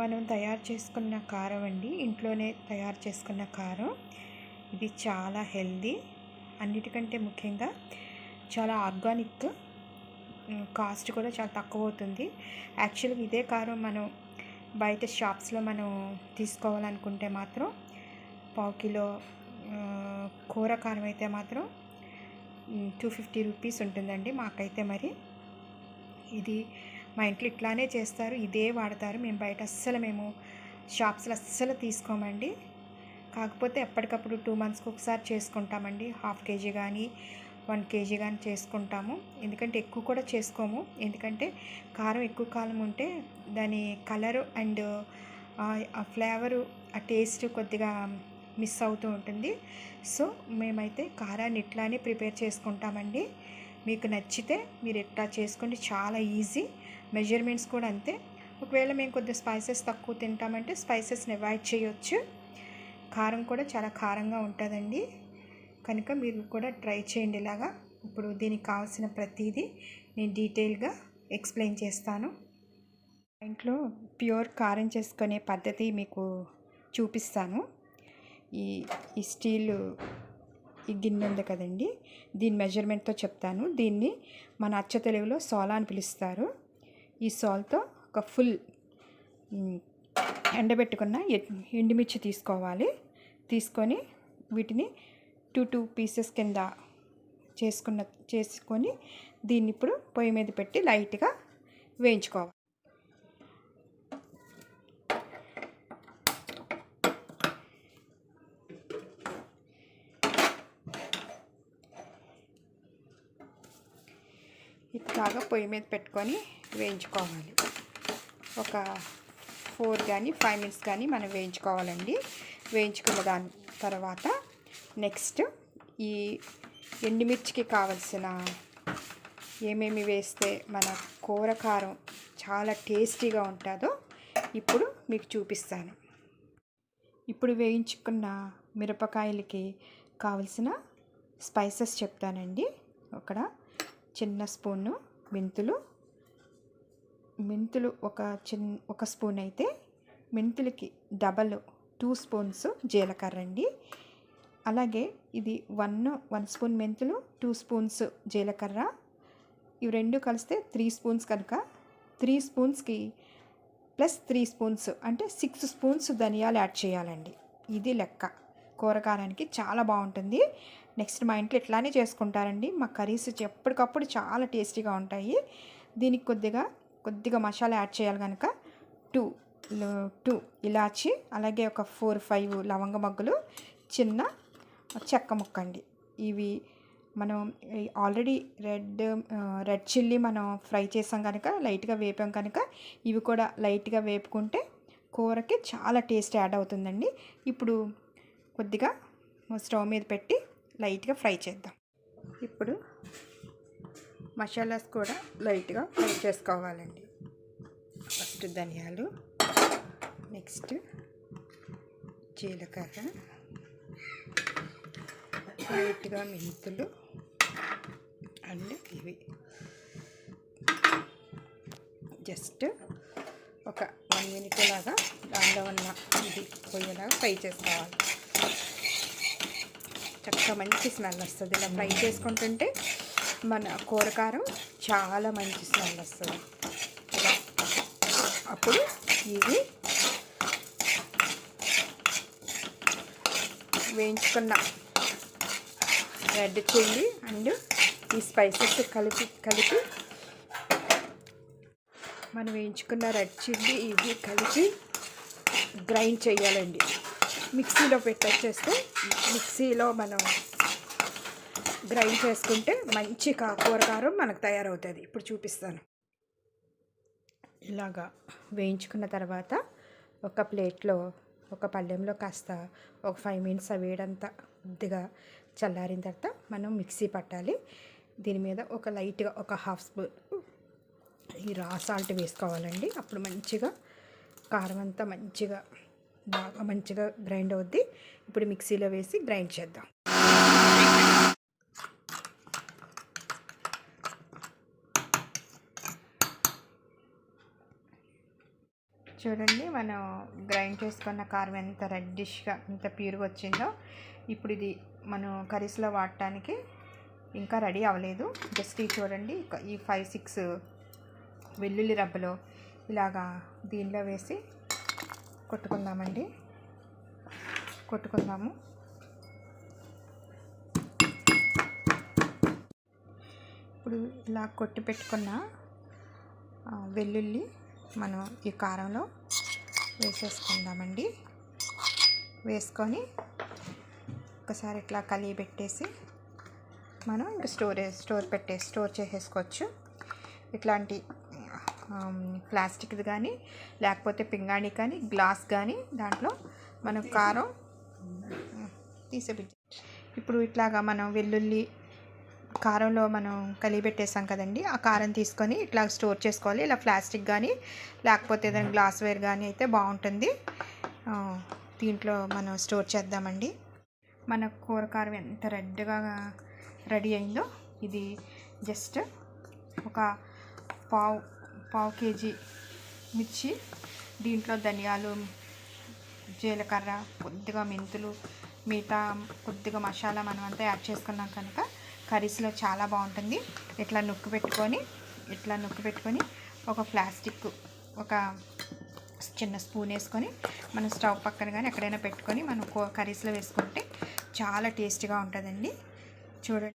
మనం తయారు చేసుకున్న కారం అండి. ఇంట్లోనే తయారు చేసుకున్న కారం. ఇది చాలా హెల్దీ. అన్నిటికంటే ముఖ్యంగా చాలా ఆర్గానిక్ కాస్ట్ కూడా చాలా తక్కువ అవుతుంది యాక్చువల్గా ఇదే కారం మనం బయట షాప్స్లో మనం తీసుకోవాలనుకుంటే మాత్రం పావు కిలో కూర కారం అయితే మాత్రం టూ ఫిఫ్టీ రూపీస్ ఉంటుందండి మాకైతే మరి. ఇది మా ఇంట్లో ఇట్లానే చేస్తారు ఇదే వాడతారు. మేము బయట అస్సలు మేము షాప్స్లో అస్సలు తీసుకోమండి. కాకపోతే ఎప్పటికప్పుడు టూ మంత్స్కి ఒకసారి చేసుకుంటామండి. హాఫ్ కేజీ కానీ వన్ కేజీ కానీ చేసుకుంటాము. ఎందుకంటే ఎక్కువ కూడా చేసుకోము. ఎందుకంటే కారం ఎక్కువ కాలం ఉంటే దాని కలరు అండ్ ఆ ఫ్లేవరు ఆ టేస్ట్ కొద్దిగా మిస్ అవుతూ ఉంటుంది. సో మేమైతే కారాన్ని ఇట్లానే ప్రిపేర్ చేసుకుంటామండి. మీకు నచ్చితే మీరు ఇట్లా చేసుకోండి చాలా ఈజీ. మెజర్మెంట్స్ కూడా అంతే. ఒకవేళ మేము కొద్దిగా స్పైసెస్ తక్కువ తింటామంటే స్పైసెస్ని అవాయిడ్ చేయొచ్చు. కారం కూడా చాలా కారంగా ఉంటుందండి. కనుక మీరు కూడా ట్రై చేయండి ఇలాగా. ఇప్పుడు దీనికి కావాల్సిన ప్రతిదీ నేను డీటెయిల్గా ఎక్స్ప్లెయిన్ చేస్తాను. ఇంట్లో ప్యూర్ కారం చేసుకునే పద్ధతి మీకు చూపిస్తాను. ఈ ఈ స్టీల్ ఈ గిన్నె ఉంది కదండి. దీని మెజర్మెంట్తో చెప్తాను. దీన్ని మన అచ్చ తెలుగులో సోలా అని పిలుస్తారు. ఈ సాల్తో ఒక ఫుల్ ఎండబెట్టుకున్న ఎండుమిర్చి తీసుకోవాలి. తీసుకొని వీటిని టూ టూ పీసెస్ కింద చేసుకున్న చేసుకొని దీన్ని ఇప్పుడు పొయ్యి మీద పెట్టి లైట్గా వేయించుకోవాలి. ఇట్లాగా పొయ్యి మీద పెట్టుకొని వేయించుకోవాలి. ఒక ఫోర్ కానీ ఫైవ్ మినిట్స్ కానీ మనం వేయించుకోవాలండి. వేయించుకున్న దాని తర్వాత నెక్స్ట్ ఈ ఎండుమిర్చికి కావలసిన ఏమేమి వేస్తే మన కూర కారం చాలా టేస్టీగా ఉంటుందో ఇప్పుడు మీకు చూపిస్తాను. ఇప్పుడు వేయించుకున్న మిరపకాయలకి కావలసిన స్పైసెస్ చెప్తానండి. అక్కడ చిన్న స్పూను మెంతులు మెంతులు ఒక చిన్న ఒక స్పూన్ అయితే మెంతులకి డబల్ టూ స్పూన్స్ జీలకర్ర అండి. అలాగే ఇది వన్ వన్ స్పూన్ మెంతులు టూ స్పూన్స్ జీలకర్ర. ఇవి రెండు కలిస్తే త్రీ స్పూన్స్ కనుక త్రీ స్పూన్స్కి ప్లస్ త్రీ స్పూన్స్ అంటే సిక్స్ స్పూన్స్ ధనియాలు యాడ్ చేయాలండి. ఇది లెక్క. కూరగారానికి చాలా బాగుంటుంది. నెక్స్ట్ మా ఇంట్లో ఇట్లానే చేసుకుంటారండి. మా కర్రీస్ ఎప్పటికప్పుడు చాలా టేస్టీగా ఉంటాయి. దీనికి కొద్దిగా కొద్దిగా మసాలా యాడ్ చేయాలి కనుక టూ టూ ఇలాచి అలాగే ఒక ఫోర్ ఫైవ్ లవంగ మగ్గులు చిన్న చెక్క ముక్క అండి. ఇవి మనం ఆల్రెడీ రెడ్ రెడ్ చిల్లీ మనం ఫ్రై చేసాం కనుక లైట్గా వేపాం కనుక ఇవి కూడా లైట్గా వేపుకుంటే కూరకి చాలా టేస్ట్ యాడ్ అవుతుందండి. ఇప్పుడు కొద్దిగా స్టవ్ మీద పెట్టి లైట్గా ఫ్రై చేద్దాం. ఇప్పుడు మసాలాస్ కూడా లైట్గా ఫ్రై చేసుకోవాలండి. ఫస్ట్ ధనియాలు నెక్స్ట్ జీలకర్ర లైట్గా మెంతులు అండ్ ఇవి. జస్ట్ ఒక వన్ మినిట్ లాగా దానిలో ఉన్న ఇది పోయేలాగా ఫ్రై చేసుకోవాలి. చక్కగా మంచి స్మెల్ వస్తుంది. ఇలా ఫ్రై చేసుకుంటుంటే మన కూరకారం చాలా మంచి స్మెల్ వస్తుంది. అప్పుడు ఇవి వేయించుకున్న రెడ్ చిల్లీ అండ్ ఈ స్పైసెస్ కలిపి కలిపి మనం వేయించుకున్న రెడ్ చిల్లీ ఇవి కలిపి గ్రైండ్ చేయాలండి. మిక్సీలో పెట్టొచ్చేస్తే మిక్సీలో మనం గ్రైండ్ చేసుకుంటే మంచి కా కూరకారం మనకు తయారవుతుంది. ఇప్పుడు చూపిస్తాను. ఇలాగా వేయించుకున్న తర్వాత ఒక ప్లేట్లో ఒక పళ్ళెంలో కాస్త ఒక ఫైవ్ మినిట్స్ ఆ వేడంతా కొద్దిగా చల్లారిన తర్వాత మనం మిక్సీ పట్టాలి. దీని మీద ఒక లైట్గా ఒక హాఫ్ స్పూన్ ఈ రా సాల్ట్ వేసుకోవాలండి. అప్పుడు మంచిగా కారం అంతా మంచిగా బాగా మంచిగా గ్రైండ్ అవుద్ది. ఇప్పుడు మిక్సీలో వేసి గ్రైండ్ చేద్దాం. చూడండి మనం గ్రైండ్ చేసుకున్న కారం ఎంత రెడ్డిష్గా ఎంత ప్యూర్గా వచ్చిందో. ఇప్పుడు ఇది మనం కర్రీస్లో వాడటానికి ఇంకా రెడీ అవ్వలేదు. జస్ట్ ఇది చూడండి ఈ ఫైవ్ సిక్స్ వెల్లుల్లి రబ్బలో ఇలాగా దీనిలో వేసి కొట్టుకుందామండి. కొట్టుకుందాము. ఇప్పుడు ఇలా కొట్టి పెట్టుకున్న వెల్లుల్లి మనం ఈ కారంలో వేసేసుకుందామండి. వేసుకొని ఒకసారి ఇట్లా కలిగి పెట్టేసి మనం ఇంకా స్టోరేజ్ స్టోర్ పెట్టే స్టోర్ చేసేసుకోవచ్చు. ఇట్లాంటి ప్లాస్టిక్ది కానీ లేకపోతే పింగాణి కానీ గ్లాస్ కానీ దాంట్లో మనం కారం తీసేపెట్టి ఇప్పుడు ఇట్లాగా మనం వెల్లుల్లి కారంలో మనం కలిగి పెట్టేసాం కదండి ఆ కారం తీసుకొని ఇట్లా స్టోర్ చేసుకోవాలి. ఇలా ప్లాస్టిక్ కానీ లేకపోతే ఏదైనా గ్లాస్వేర్ కానీ అయితే బాగుంటుంది. దీంట్లో మనం స్టోర్ చేద్దామండి. మన కూర కారం ఎంత రెడ్గా రెడీ అయిందో ఇది జస్ట్ ఒక పావు పావు కేజీ మిర్చి దీంట్లో ధనియాలు జీలకర్ర కొద్దిగా మెంతులు మిగతా కొద్దిగా మసాలా మనం అంతా యాడ్ చేసుకున్నాం కనుక కర్రీస్లో చాలా బాగుంటుంది. ఇట్లా నొక్కు పెట్టుకొని ఇట్లా నొక్కు పెట్టుకొని ఒక ప్లాస్టిక్ ఒక చిన్న స్పూన్ వేసుకొని మనం స్టవ్ పక్కన కానీ ఎక్కడైనా పెట్టుకొని మనం కర్రీస్లో వేసుకుంటే చాలా టేస్టీగా ఉంటుందండి. చూడండి.